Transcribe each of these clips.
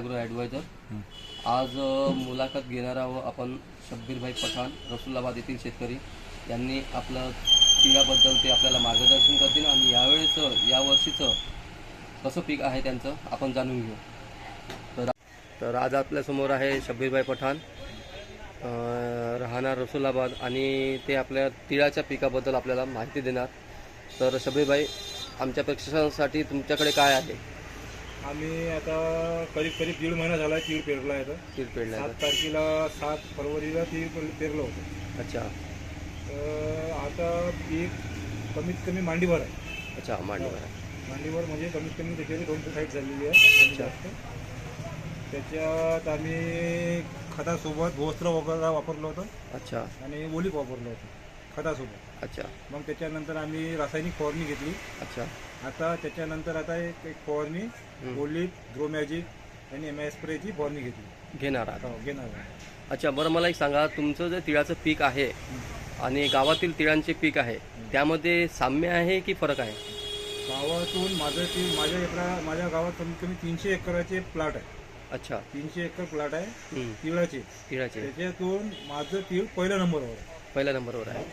Agro adviser. आज मुलाखत घेणार आहोत आपण शब्बीरभाई पठाण रसुल्लाबाद येथील शेतकरी. यांनी आपलं पिकाबद्दल ते आपल्याला मार्गदर्शन करतील आणि यावेळेचं या वर्षीचं कसं पीक आहे त्यांचं आपण जाणून घेऊ. तर तर आज आपल्यासमोर आहे शब्बीरभाई पठाण. राहणार रसुलाबाद आणि ते आपल्या तिळाच्या पिकाबद्दल आपल्याला माहिती देणार. तर शब्बीरभाई आमच्या प्रेक्षकांसाठी तुमच्याकडे काय आहे? आम्ही आता करीब करीब दीड महिना झाला तीळ पेरला आहे तर तीळ पेरण्याचं सात तारखेला सात फरवरीला तीळ पेरलं होतं. अच्छा. तर आता पीक कमीत कमी मांडीवर आहे. अच्छा मांडीवर आहे. मांडीवर म्हणजे कमीत कमी त्याची दोन फूट हाईट झालेली आहे. कमी जास्त. त्याच्यात आम्ही खतासोबत भोस्त्र वगैरे वापरलं होतं. अच्छा. आणि ओलीप वापरलं होतं. खतासोबत अच्छा. मग त्याच्यानंतर आम्ही रासायनिक फवारणी घेतली. अच्छा. आता त्याच्यानंतर आता एक एक फवारणी हम्म. ओलीप ग्रोमॅजिक आणि एम आय स्प्रेची फवारणी घेतली. घेणार आहात हो, घेणार आहे. अच्छा बरं मला एक सांगा तुमचं जे तिळाचं पीक आहे आणि गावातील तिळांचे पीक आहे त्यामध्ये साम्य आहे की फरक आहे? गावातून माझं ती माझ्या एकरा माझ्या गावात कमीत कमी तीनशे एकराचे प्लॉट आहे. अच्छा. तीनशे एकर प्लॉट आहे. तिळाचे. तिळाचे. त्याच्यातून माझं तीळ पहिल्या नंबरवर आहे. पहिल्या नंबरवर आहे.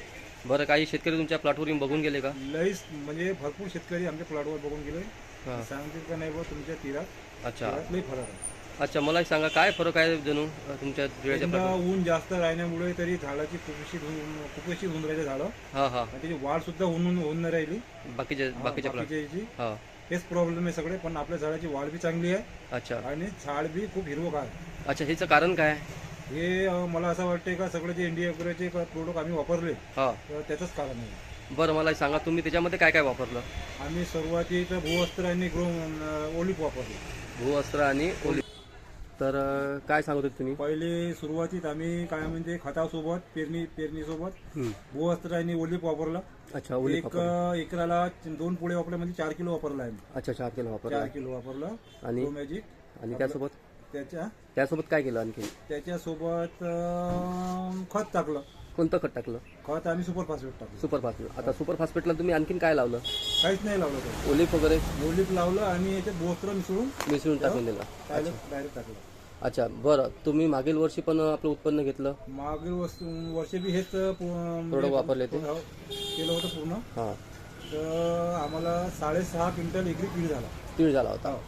बरं काही शेतकरी तुमच्या प्लॉटवर येऊन बघून गेले का? लईच म्हणजे भरपूर शेतकरी आमच्या प्लॉटवर बघून गेले. हां. सांगतील का नाही बा तुमच्या तिळात अच्छा. लई फरक आहे. अच्छा मला एक सांगा काय फरक आहे जणू अ, तुमच्या तिळाच्या यंदा प्लॉटवर ऊन जास्त राहण्यामुळे तरी झाडाची होऊन कुपोषित होऊन राहिले झाडं. हां हां. त्याची वाढ सुद्धा होऊन होऊन नाही राहिली. बाकीच्या बाकीच्या प्लॉट हां. हेच प्रॉब्लेम आहे सगळे पण आपल्या झाडाची वाढ बी चांगली आहे. अच्छा. आणि झाड बी खूप हिरवगार आहे. अच्छा ह्याचं कारण काय? आहे हे अं, मला असं वाटतंय का सगळे जे इंडिया वगैरेचे प्रोडक्ट आम्ही वापरले हां. तर त्याचंच कारण आहे. बरं मला सांगा तुम्ही त्याच्यामध्ये काय काय वापरलं? आम्ही सुरुवातीत भूवस्त्र आणि ग्रो ओलिप वापरले. भूवस्त्र आणि ओली तर अ, काय सांगत होते तुम्ही? पहिले सुरुवातीत आम्ही काय म्हणजे खतासोबत पेरणी पेरणीसोबत हम्म. भूवस्त्र आणि ओलिप वापरलं. अच्छा ओली एक अं, एकराला दोन पोळे वापरले म्हणजे चार किलो वापरला आहे अच्छा चार किलो वापरला. चार किलो वापरलं. आणि? मॅजिक आणि त्यासोबत? त्याच्या त्यासोबत काय केलं आणखी त्याच्यासोबत अं, खत टाकलं. कोणतं खत टाकलं? खत आम्ही सुपर फास्फेट टाकलं. Super phosphate. आता सुपर फास्फेटला तुम्ही आणखीन काय लावलं? काहीच नाही लावलं ओलिफ वगैरे? ओलिप लावलं आणि याच्यात बोस्त्र मिसळून मिसळून टाकून दिलं डायरेक्ट डायरेक्ट टाकलं. अच्छा बरं. तुम्ही मागील वर्षी पण आपलं उत्पन्न घेतलं? मागील वस्तू वर्षी बी हेच पू- Product वापरले ते? हो, केलं होतं पूर्ण. हां. तर आम्हाला साडेसहा क्विंटल एकरी तीळ झाला. तीळ झाला होता. हो.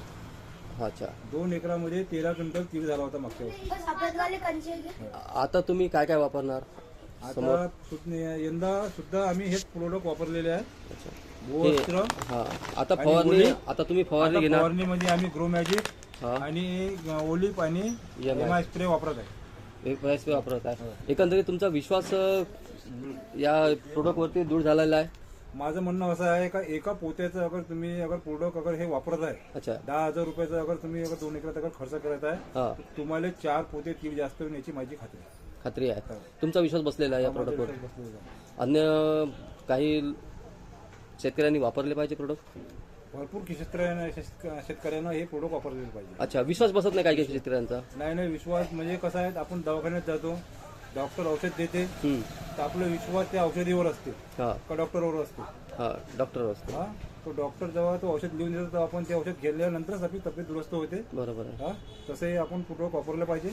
अच्छा. दोन एकरामध्ये तेरा क्विंटल तीळ झाला होता मागच्या वर्षी. आता तुम्ही काय काय वापरणार? आता यंदा सुद्धा आम्ही हेच प्रोडक्ट वापरलेले आहे अच्छा. हां आता फवारणी आता तुम्ही फवारणी घेणार? फवारणीमध्ये आम्ही ग्रो मॅजिक हां. आणि ओलिप आणि. एम आय स्प्रे वापरत आहे. वापरत आहे. एकंदरीत तुमचा विश्वास अ, या प्रोडक्टवरती दूर झालेला आहे. माझं म्हणणं असं आहे का एका पोत्याचं अगर तुम्ही अगर प्रोडक्ट अगर हे वापरत आहे अच्छा. दहा हजार रुपयाचं अगर तुम्ही अगर दोन एकरात अगर खर्च करत आहे हां. तुम्हाला चार पोते तीळ जास्त होईल याची माझी खात्री आहे. खात्री आहे. तुमचा विश्वास बसलेला आहे या प्रोडक्टवर बसलेलं आहे. अन्य काही शेतकऱ्यांनी वापरले पाहिजे प्रोडक्ट भरपूर शेतकऱ्यांना शेतक- शेतकऱ्यांना हे प्रोडक्ट वापरलेले पाहिजे. अच्छा विश्वास बसत नाही काही काही शेतकऱ्यांचा? नाही नाही विश्वास म्हणजे कसं आहे आपण दवाखान्यात जातो डॉक्टर औषध देते. तर आपला विश्वास त्या औषधीवर असते. हां. का डॉक्टरवर असते? हां डॉक्टर असतो. हा? तो डॉक्टर जेव्हा तो औषध लिहून देतो तेव्हा आपण ते औषध घेतल्यानंतरच आपली तब्येत दुरुस्त होते. बरोबर हा? तसंही आपण प्रोडक्ट वापरलं पाहिजे.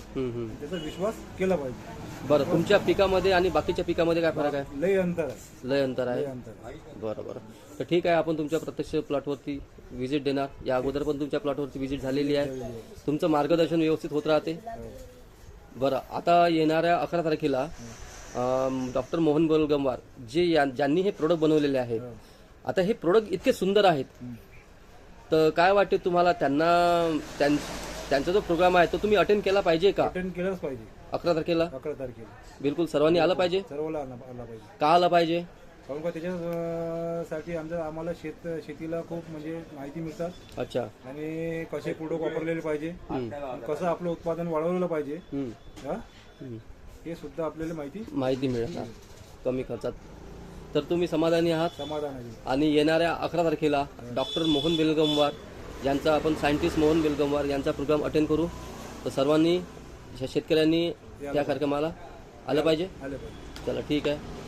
त्याचा विश्वास केला पाहिजे. बरं तुमच्या पिकामध्ये आणि बाकीच्या पिकामध्ये काय फरक आहे? लई अंतर आहे. लय अंतर आहे? लई अंतर आहे. बरं बरं. तर ठीक आहे आपण तुमच्या प्रत्यक्ष प्लॉटवरती व्हिजिट देणार. या अगोदर पण तुमच्या प्लॉटवरती व्हिजिट झालेली आहे. तुमचं मार्गदर्शन व्यवस्थित होत राहते. बरं आता येणाऱ्या अकरा तारखेला डॉक्टर मोहन गोलगंवार जे या- ज्यांनी हे प्रोडक्ट बनवलेले आहेत आता हे प्रोडक्ट इतके सुंदर आहेत. तर काय वाटते तुम्हाला त्यांना त्यां- त्यांचा जो प्रोग्राम आहे तो तुम्ही अटेंड केला पाहिजे का? अटेंड केलंच पाहिजे. अकरा तारखेला? अकरा तारखेला. बिलकुल सर्वांनी आलं पाहिजे? सर्वला आला आला पाहिजे. का आलं पाहिजे? कारण का त्याच्यासाठी आमचं आम्हाला शेत शेतीला खूप म्हणजे माहिती मिळतात. अच्छा. आणि कसे प्रोडक्ट वापरलेले पाहिजे. कसं आपलं उत्पादन वाढवलेलं पाहिजे. हा. हे सुद्धा आपल्याला माहिती माहिती मिळणार कमी खर्चात. तर तुम्ही समाधानी आहात? समाधान आहे. आणि येणाऱ्या अकरा तारखेला डॉक्टर मोहन बेलगमवार यांचा आपण सायंटिस्ट मोहन बेलगमवार यांचा प्रोग्राम अटेंड करू. तर सर्वांनी श- शेतकऱ्यांनी त्या कार्यक्रमाला आलं पाहिजे. आले पाहिजे. चला ठीक आहे.